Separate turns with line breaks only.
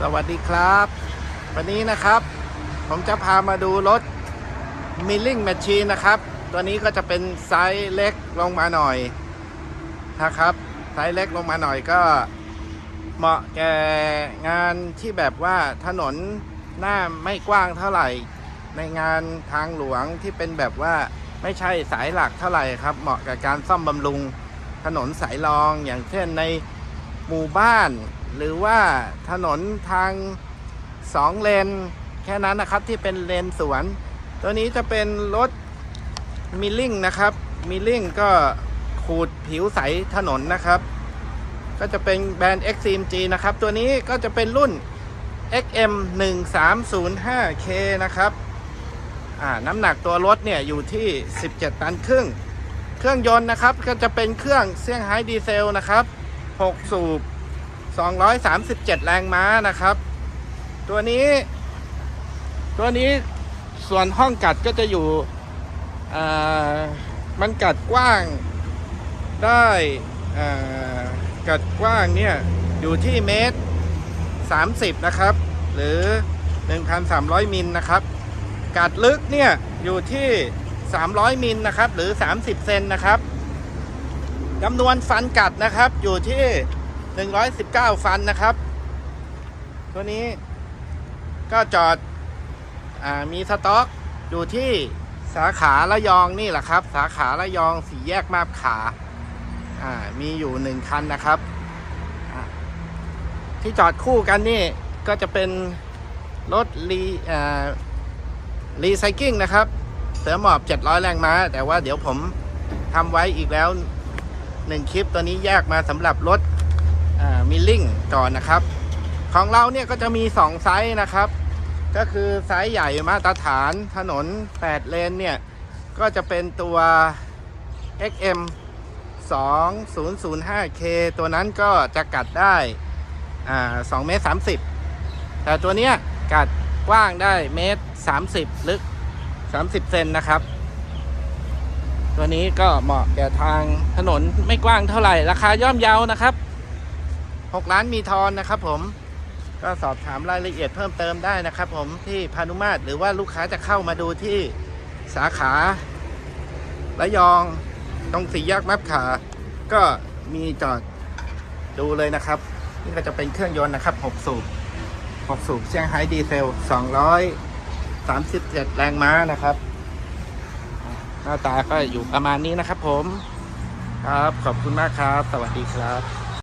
สวัสดีครับ วันนี้นะครับ ผมจะพามาดูรถ Milling Machine นะครับ ตัวนี้ก็จะเป็นไซส์เล็กลงมาหน่อยนะครับไซส์เล็กลงมาหน่อยก็เหมาะแก่งานที่แบบว่าถนนหน้าไม่กว้างเท่าไหร่ ในงานทางหลวงที่เป็นแบบว่าไม่ใช่สายหลักเท่าไหร่ครับ เหมาะกับการซ่อมบำรุงถนนสายรองอย่างเช่นใน หมู่บ้าน หรือว่าถนนทางสองเลน แค่นั้นนะครับที่เป็นเลนสวน ตัวนี้จะเป็นรถมิลลิ่งนะครับ มิลลิ่งก็ขูดผิวใสถนนนะครับ ก็จะเป็นแบรนด์ XCMG นะครับ ตัวนี้ก็จะเป็นรุ่น XM 1 3 0 5 K นะครับ น้ำหนักตัวรถเนี่ยอยู่ที่ 17 ตันครึ่ง เครื่องยนต์นะครับ ก็จะเป็นเครื่องเซี่ยงไฮ้ดีเซลนะครับ 6 สูบ 237 แรงม้านะครับ ตัวนี้ ตัวนี้ส่วนห้องกัดก็จะอยู่อ่ามันกัดกว้างได้อ่ากัดกว้างเนี่ย อยู่ที่เมตร 30 นะครับ หรือ 1,300 มิลนะครับ กัดลึกเนี่ย อยู่ที่ 300 มิลนะครับ หรือ 30 เซนนะครับ จำนวนฟันกัดนะครับ อยู่ที่119ฟันนะครับ ตัวนี้ก็จอดอมีสต็อกอยู่ที่สาขาระยองนี่แหละครับ สาขาระยองสี่แยกมาบขาอ่ามีอยู่หนึ่งคันนะครับ ที่จอดคู่กันนี่ก็จะเป็นรถรีรีไซคิงนะครับ เสือหมอบ 700 แรงม้า แต่ว่าเดี๋ยวผมทำไว้อีกแล้ว หนึ่งคลิปตัวนี้แยกมาสำหรับรถมิลลิ่งก่อนนะครับ ของเราเนี่ยก็จะมี 2 ไซส์นะครับ ก็คือไซส์ใหญ่มาตรฐานถนน 8 เลนเนี่ย ก็จะเป็นตัว XM 2005K ตัวนั้นก็จะกัดได้อ่า2เมตร30 แต่ตัวเนี้ยกัดกว้างได้เมตร 30 ลึก 30 เซนนะครับ ตัวนี้ก็เหมาะแก่ทางถนนไม่กว้างเท่าไหร่ ราคาย่อมเยานะครับ6ล้านมีทอนนะครับผมก็สอบถามรายละเอียดเพิ่มเติมได้นะครับ ผมที่พานุมาตรหรือว่าลูกค้าจะเข้ามาดูที่สาขาระยองตรงสี่แยกมับขา ก็มีจอดดูเลยนะครับ นี่ก็จะเป็นเครื่องยนต์นะครับ6สูบ6สูบเซี่ยงไฮ้ดีเซล 237 แรงม้านะครับ หน้าตาก็อยู่ประมาณนี้นะครับผม ครับขอบคุณมากครับ สวัสดีครับ